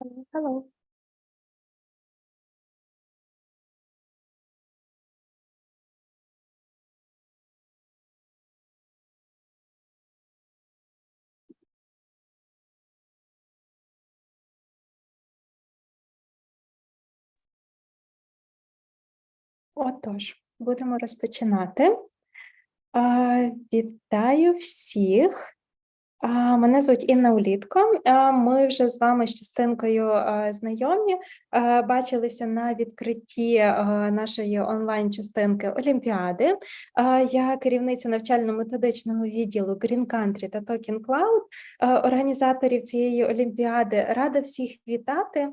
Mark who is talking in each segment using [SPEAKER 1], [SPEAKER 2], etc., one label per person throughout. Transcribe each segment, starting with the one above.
[SPEAKER 1] Hello. Отож, будемо розпочинати. Вітаю всіх. Мене звуть Інна Улітко. Ми вже з вами з частинкою знайомі. Бачилися на відкритті нашої онлайн-частинки Олімпіади. Я керівниця навчально-методичного відділу Green Country та Token Cloud, організаторів цієї олімпіади. Рада всіх вітати.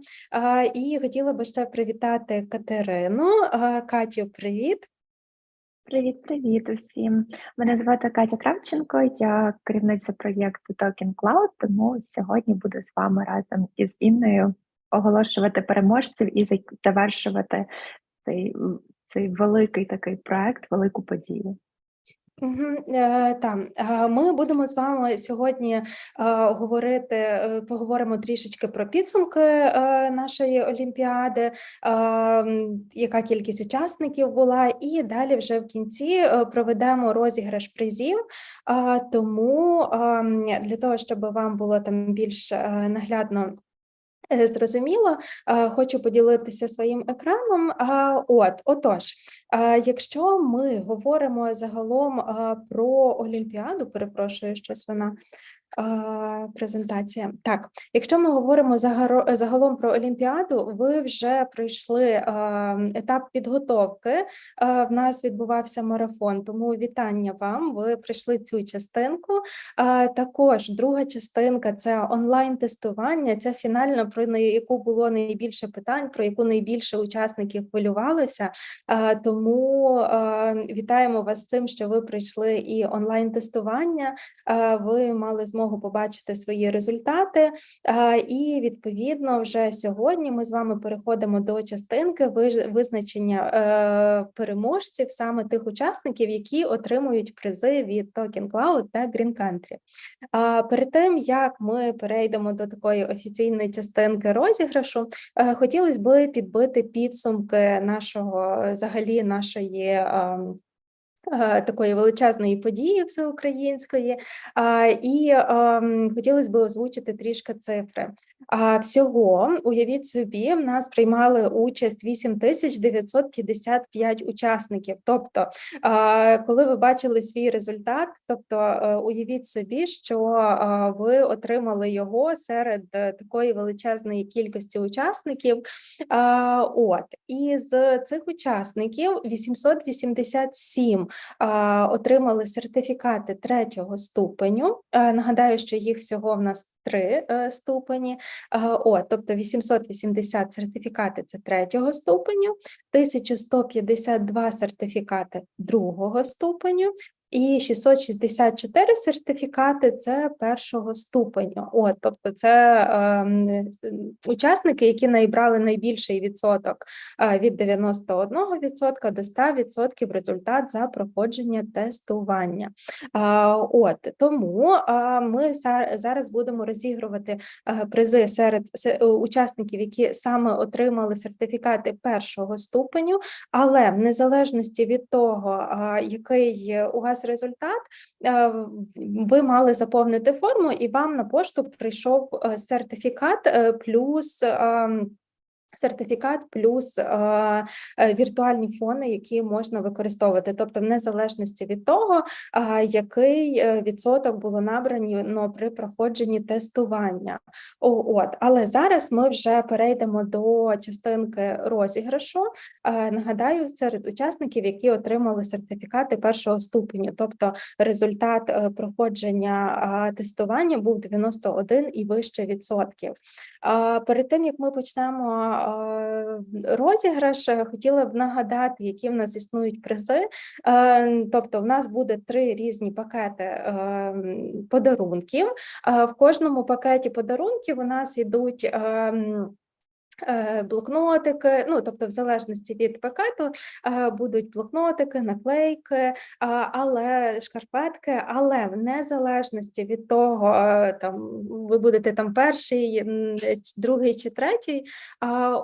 [SPEAKER 1] І хотіла би ще привітати Катерину. Катю, привіт.
[SPEAKER 2] Привіт, привіт усім. Мене звати Катя Кравченко, я керівниця проєкту Token Cloud, тому сьогодні буду з вами разом із Інною оголошувати переможців і завершувати цей, цей великий такий проект, велику подію.
[SPEAKER 1] Е, ми будемо з вами сьогодні е, говорити, поговоримо трішечки про підсумки нашої олімпіади, яка кількість учасників була, і далі вже в кінці проведемо розіграш призів. Тому е, для того, щоб вам було там більш наглядно. Е, Зрозуміло, Е, хочу поділитися своїм екраном. А, От, отож, е, якщо ми говоримо загалом е, про Олімпіаду, перепрошую, щось вона е, презентація. Так, якщо ми говоримо загалом про Олімпіаду, ви вже пройшли етап підготовки. В нас відбувався марафон, тому вітання вам. Ви пройшли цю частинку. Також друга частинка це онлайн-тестування. Це фінальна, про яку було найбільше питань, про яку найбільше учасників хвилювалося. Тому вітаємо вас з цим, що ви пройшли і онлайн-тестування. Ви мали змогу побачити свої результати. І відповідно, вже сьогодні ми з вами переходимо до частинки визначення е, переможців, саме тих учасників, які отримують призи від Token Cloud та Green Country. Перед тим як ми перейдемо до такої офіційної частинки розіграшу, е, хотілося б підбити підсумки нашого взагалі нашої. Е, Такої величезної події всеукраїнської, і ем, хотілося б озвучити трішки цифри. Всього уявіть собі, в нас приймали участь 8955 учасників. Тобто, коли ви бачили свій результат, тобто е, уявіть собі, що ви отримали його серед е, такої величезної кількості учасників. От і з цих учасників 887 а, отримали сертифікати третього ступеню. Нагадаю, що їх всього в нас три е, ступені. О, тобто 880 сертифікати це третього ступеню, 1152 сертифікати другого ступеню. І 664 сертифікати це першого ступеню. От, тобто, це с- учасники, які набрали найбільший відсоток е, від 91% до 100% результат за проходження тестування. А, От тому а, ми зараз будемо розігрувати е, призи серед се- е, учасників, які саме отримали сертифікати першого ступеню, але в незалежності від того, який у вас результат, е, ви мали заповнити форму, і вам на пошту прийшов е, сертифікат е, плюс. Сертифікат плюс е, е, віртуальні фони, які можна використовувати, тобто в незалежності від того, а, який е, відсоток було набрано при проходженні тестування. О, от, але зараз ми вже перейдемо до частинки розіграшу. Е, Нагадаю, серед учасників, які отримали сертифікати першого ступеню, тобто результат е, проходження тестування був 91 і вище відсотків. А, Перед тим як ми почнемо розіграш, е, хотіла б нагадати, які в нас існують призи. Е, Тобто, в нас буде три різні пакети е, подарунків. В кожному пакеті подарунків у нас ідуть. Е, блокнотики, ну тобто, в залежності від пакету, е, будуть блокнотики, наклейки, але шкарпетки, але в незалежності від того, е, там ви будете там перший, е, другий чи третій.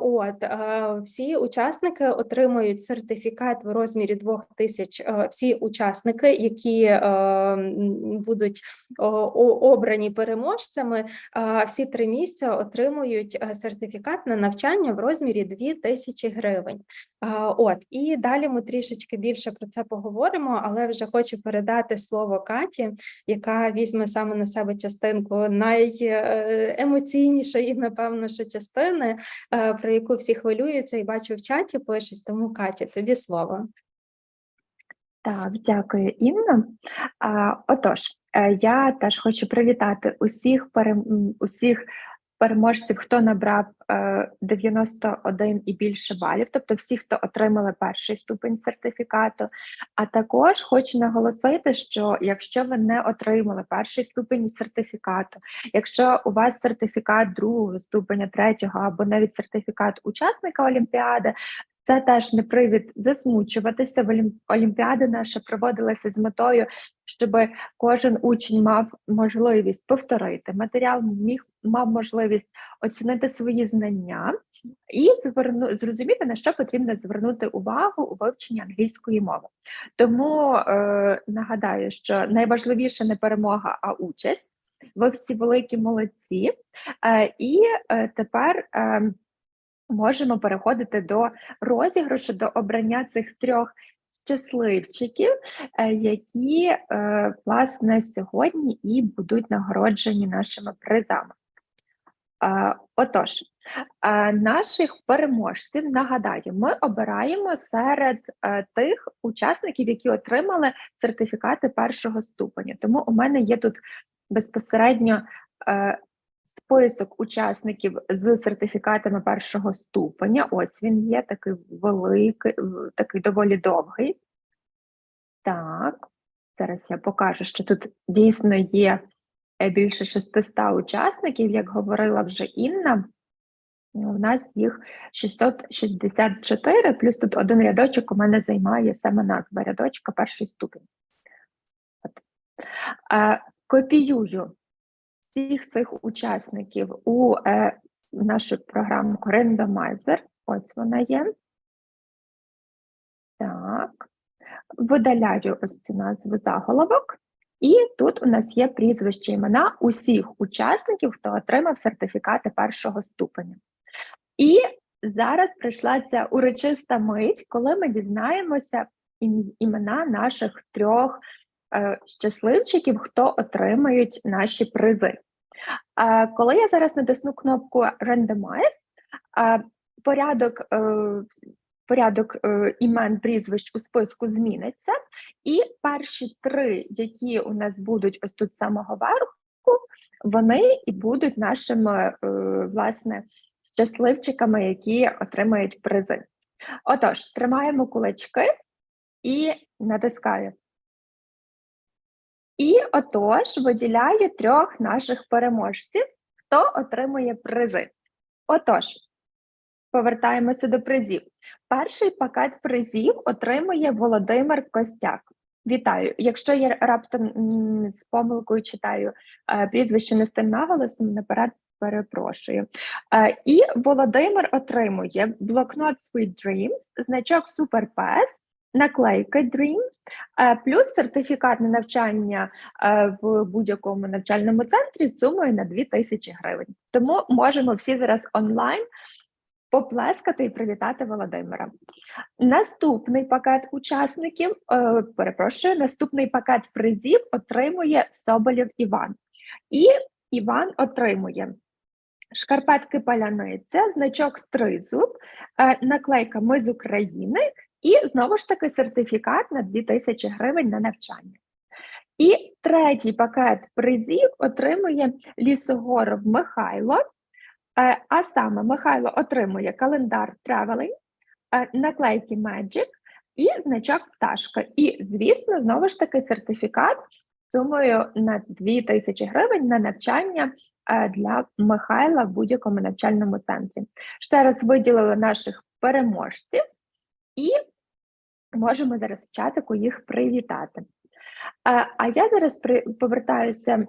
[SPEAKER 1] От всі учасники отримують сертифікат в розмірі 2000, е, всі учасники, які е, будуть обрані переможцями, всі три місця отримують е, сертифікат на навчання в розмірі 2000 гривень. От і далі ми трішечки більше про це поговоримо, але вже хочу передати слово Каті, яка візьме саме на себе частинку найемоційнішої, напевно, що частини, е, про яку всі хвилюються і бачу в чаті пишуть. Тому Каті, тобі слово.
[SPEAKER 2] Так, дякую, Інна. Отож, е, я теж хочу привітати усіх усіх переможців, хто набрав е, 91 і більше балів, тобто всі, хто отримали перший ступень сертифікату. А також хочу наголосити, що якщо ви не отримали перший ступень сертифікату, якщо у вас сертифікат другого ступеня, третього або навіть сертифікат учасника Олімпіади, це теж не привід засмучуватися. Олімпіада наша проводилася з метою, щоб кожен учень мав можливість повторити матеріал, міг мав можливість оцінити свої знання і зверну зрозуміти на що потрібно звернути увагу у вивченні англійської мови. Тому е, нагадаю, що найважливіше не перемога, а участь. Ви всі великі молодці. Е, і е, тепер. Е, можемо переходити до розіграшу, до обрання цих трьох щасливчиків, е, які е, власне сьогодні і будуть нагороджені нашими призами. Отож, наших переможців нагадаю, ми обираємо серед е, тих учасників, які отримали сертифікати першого ступеня. Тому у мене є тут безпосередньо е, список учасників з сертифікатами першого ступеня. Ось він є такий великий, такий доволі довгий. Так, зараз я покажу, що тут дійсно є більше 600 учасників, як говорила вже Інна. У нас їх 664, плюс тут один рядочок у мене займає саме назва рядочка перший ступінь. От. Е, Копіюю всіх цих учасників у е, нашу програмку Randomizer. Ось вона є. Так. Видаляю ось цю назву заголовок. І тут у нас є прізвище імена усіх учасників, хто отримав сертифікати першого ступеня. І зараз прийшла ця урочиста мить, коли ми дізнаємося імена наших трьох е, щасливчиків, хто отримають наші призи. Е, коли я зараз натисну кнопку Randomize, е, порядок, е, порядок е, імен прізвищ у списку зміниться, і перші три, які у нас будуть ось тут з самого верху, вони і будуть нашими е, власне щасливчиками, які отримають призи. Отож, тримаємо кулачки і натискаю. І отож виділяю трьох наших переможців, хто отримує призи. Отож, повертаємося до призів. Перший пакет призів отримує Володимир Костяк. Вітаю! Якщо я раптом з помилкою читаю е, прізвище не з тим наголосом, наперед перепрошую. Е, і Володимир отримує блокнот Sweet Dreams, значок Pes, наклейка Dream, е, плюс сертифікат на навчання в будь-якому навчальному центрі сумою на 2000 гривень. Тому можемо всі зараз онлайн поплескати і привітати Володимира. Наступний пакет учасників, е, перепрошую, наступний пакет призів отримує Соболєв Іван. І Іван отримує шкарпетки паляниця, значок тризуб, е, наклейка Ми з України і знову ж таки сертифікат на 2000 гривень на навчання. І третій пакет призів отримує Лісогоров Михайло. Е, А саме Михайло отримує календар Traveling, е, наклейки Magic і значок пташка. І, звісно, знову ж таки сертифікат сумою на 2 тисячі гривень на навчання е, для Михайла в будь-якому навчальному центрі. Ще раз виділили наших переможців і можемо зараз в чатику їх привітати. А я зараз повертаюся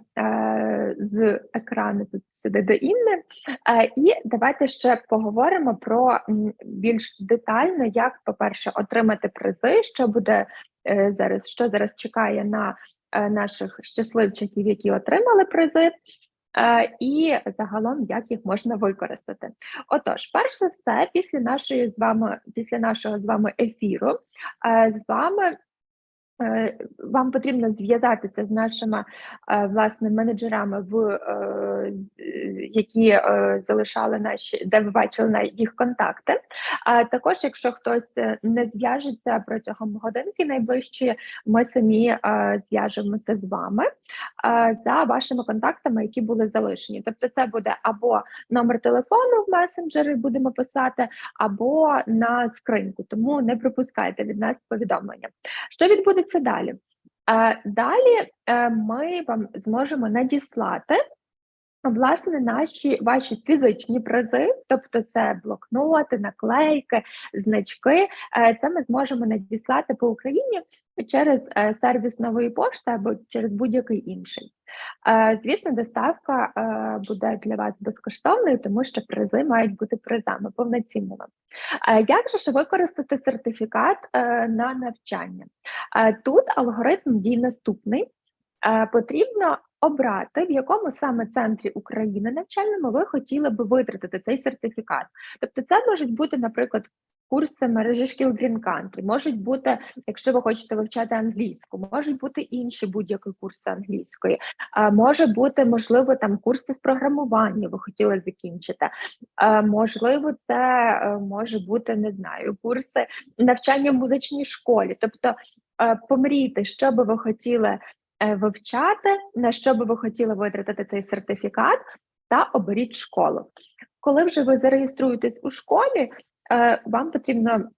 [SPEAKER 2] з екрану тут сюди до Інни, е, і давайте ще поговоримо про більш детально, як, по-перше, отримати призи, що буде е, зараз, що зараз чекає на е, наших щасливчиків, які отримали призи. І загалом як їх можна використати. Отож, перш за все, після нашої з вами, після нашого з вами ефіру, з вами Вам потрібно зв'язатися з нашими е, власне менеджерами, в е, е, які е, залишали наші, де ви бачили на їх контакти. А також, якщо хтось е, не зв'яжеться протягом годинки найближчої, ми самі е, зв'яжемося з вами е, за вашими контактами, які були залишені. Тобто, це буде або номер телефону в месенджери, будемо писати, або на скриньку. Тому не пропускайте від нас повідомлення. Що відбудеться далі? Е, Далі е, ми вам зможемо надіслати власне наші ваші фізичні призи, тобто це блокноти, наклейки, значки. Е, Це ми зможемо надіслати по Україні через е, сервіс нової пошти або через будь-який інший. Е, Звісно, доставка буде для вас безкоштовною, тому що призи мають бути призами повноцінними. Як же ж використати сертифікат на навчання? Тут алгоритм дій наступний. Потрібно обрати, в якому саме центрі України навчальному ви хотіли би витратити цей сертифікат. Тобто, це можуть бути, наприклад, курси мережі шкіл Green Country, можуть бути, якщо ви хочете вивчати англійську, можуть бути інші будь-які курси англійської, може бути, можливо, там курси з програмування ви хотіли закінчити. Можливо, це е, може бути, не знаю, курси навчання в музичній школі. Тобто е, помрійте, що би ви хотіли вивчати, на що би ви хотіли витратити цей сертифікат, та оберіть школу. Коли вже ви зареєструєтесь у школі, е, вам потрібно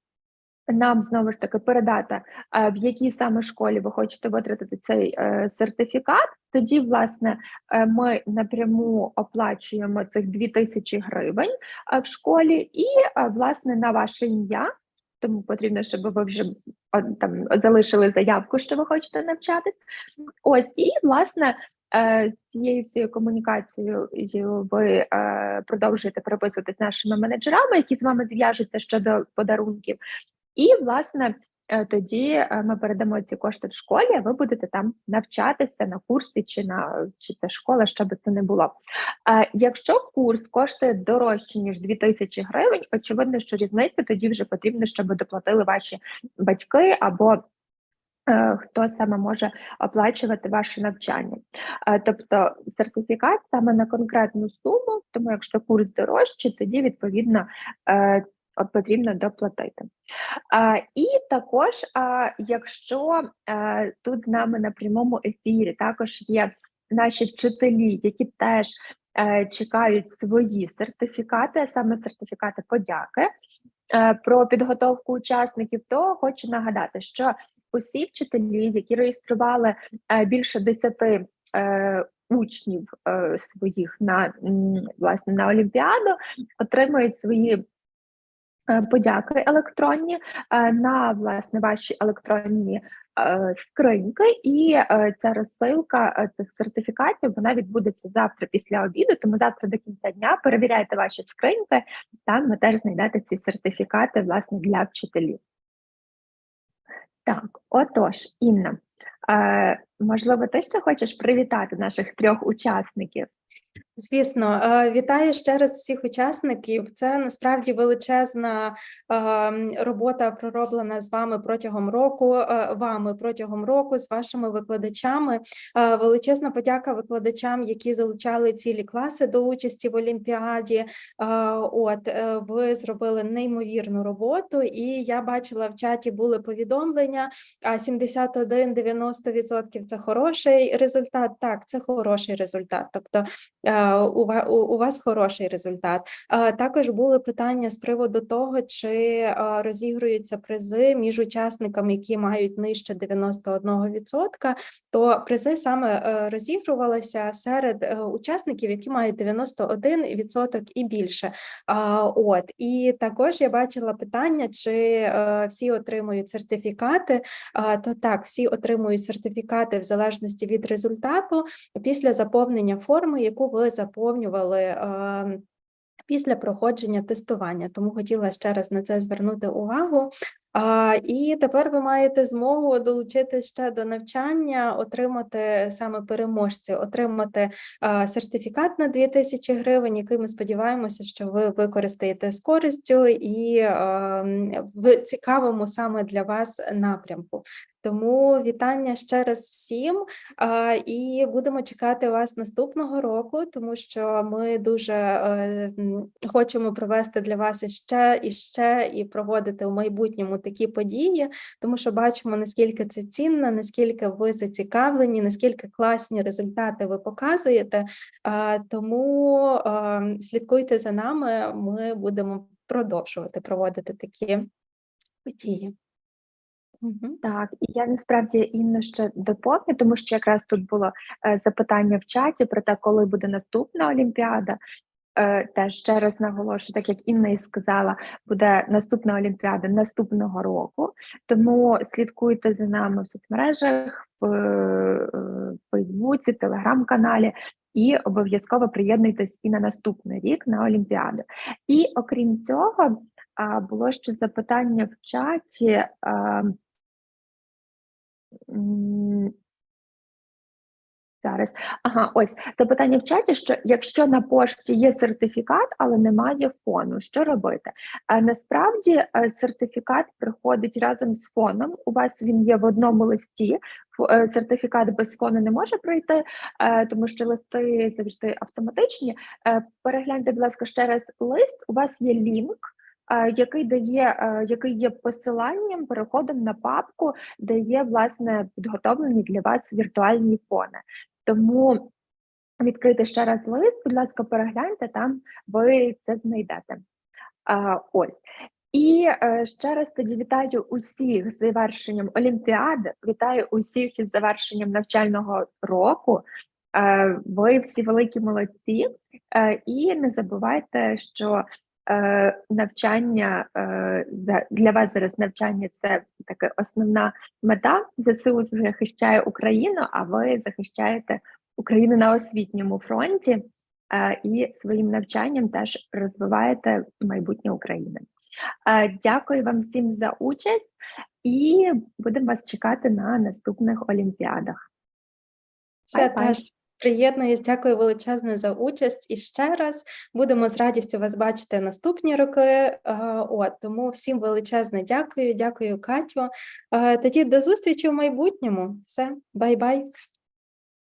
[SPEAKER 2] нам знову ж таки передати, е, в якій саме школі ви хочете витратити цей е, сертифікат. Тоді, власне, е, ми напряму оплачуємо цих 2000 гривень е, в школі, і е, власне на ваше ім'я. Тому потрібно, щоб ви вже там залишили заявку, що ви хочете навчатись. Ось і власне е, з цією всією комунікацією ви е, продовжуєте переписуватись нашими менеджерами, які з вами зв'яжуться щодо подарунків. І власне тоді е, ми передамо ці кошти в школі. а Ви будете там навчатися на курсі чи на чи це школа, що би це не було. Е, Якщо курс коштує дорожче ніж 2000 гривень, очевидно, що різниця тоді вже потрібно, щоб доплатили ваші батьки або е, хто саме може оплачувати ваше навчання. Е, Тобто сертифікат саме на конкретну суму, тому якщо курс дорожчий, тоді відповідно е, потрібно доплатити. А, І також, а, якщо е, тут з нами на прямому ефірі також є наші вчителі, які теж е, чекають свої сертифікати, а саме сертифікати подяки е, про підготовку учасників, то хочу нагадати, що усі вчителі, які реєстрували е, більше 10 е, учнів е, своїх на власне на Олімпіаду, отримують свої подяки електронні е, на власне ваші електронні е, скриньки, і е, ця розсилка е, цих сертифікатів вона відбудеться завтра після обіду. Тому завтра до кінця дня перевіряйте ваші скриньки, там ви теж знайдете ці сертифікати власне для вчителів. Так, отож, Інна, е, можливо, ти ще хочеш привітати наших трьох учасників?
[SPEAKER 1] Звісно, е, вітаю ще раз всіх учасників. Це насправді величезна ем, робота пророблена з вами протягом року, е, вами протягом року з вашими викладачами. Е, Величезна подяка викладачам, які залучали цілі класи до участі в Олімпіаді. От ви зробили неймовірну роботу, і я бачила в чаті були повідомлення. А 71-90% – це хороший результат. Так, це хороший результат. Тобто у, ва- у, у вас хороший результат. Також були питання з приводу того, чи розігруються призи між учасниками, які мають нижче 91%, то призи саме е, розігрувалися серед е, учасників, які мають 91% і більше. От і також я бачила питання, чи е, всі отримують сертифікати. То так, всі отримують сертифікати в залежності від результату після заповнення форми, яку ви заповнювали. е, Після проходження тестування, тому хотіла ще раз на це звернути увагу. А, і тепер ви маєте змогу долучити ще до навчання, отримати саме переможці, отримати а, сертифікат на 2000 гривень, який ми сподіваємося, що ви використаєте з користю і а, в цікавому саме для вас напрямку. Тому вітання ще раз всім. І будемо чекати вас наступного року, тому що ми дуже е, хочемо провести для вас іще і ще і проводити у майбутньому такі події, тому що бачимо наскільки це цінно, наскільки ви зацікавлені, наскільки класні результати ви показуєте. Тому слідкуйте за нами. Ми будемо продовжувати проводити такі події.
[SPEAKER 2] Так, і я насправді Інна ще доповню, тому що якраз тут було е, запитання в чаті про те, коли буде наступна Олімпіада. Е, теж ще раз наголошую, так як Інна і сказала, буде наступна Олімпіада наступного року. Тому слідкуйте за нами в соцмережах, в е, Фейсбуці, Телеграм-каналі. І обов'язково приєднуйтесь і на наступний рік на Олімпіаду. І окрім цього, було ще запитання в чаті. Зараз. Ага, ось запитання в чаті, що якщо на пошті є сертифікат, але немає фону, що робити? Насправді е, сертифікат приходить разом з фоном. У вас він є в одному листі. Е, Сертифікат без фону не може пройти, е, тому що листи завжди автоматичні. Е, Перегляньте, будь ласка, ще раз лист. У вас є лінк. Е, Який дає, е, який є посиланням, переходом на папку, де є власне підготовлені для вас віртуальні фони. Тому відкрийте ще раз лист, будь ласка, перегляньте, там ви це знайдете. Ось. І е, ще раз тоді вітаю усіх з завершенням Олімпіади, вітаю усіх із завершенням навчального року. Е, ви всі великі молодці. Е, і не забувайте, що е, навчання е, для вас зараз навчання це така основна мета. ЗСУ захищає Україну, а ви захищаєте Україну на освітньому фронті е, і своїм навчанням теж розвиваєте майбутнє України. Е, Дякую вам всім за участь і будемо вас чекати на наступних олімпіадах.
[SPEAKER 1] Все теж приєднуюсь. Дякую величезне за участь. І ще раз будемо з радістю вас бачити наступні роки. Е, От тому всім величезне дякую. Дякую, Катю. Е, Тоді до зустрічі в майбутньому. Все, бай-бай.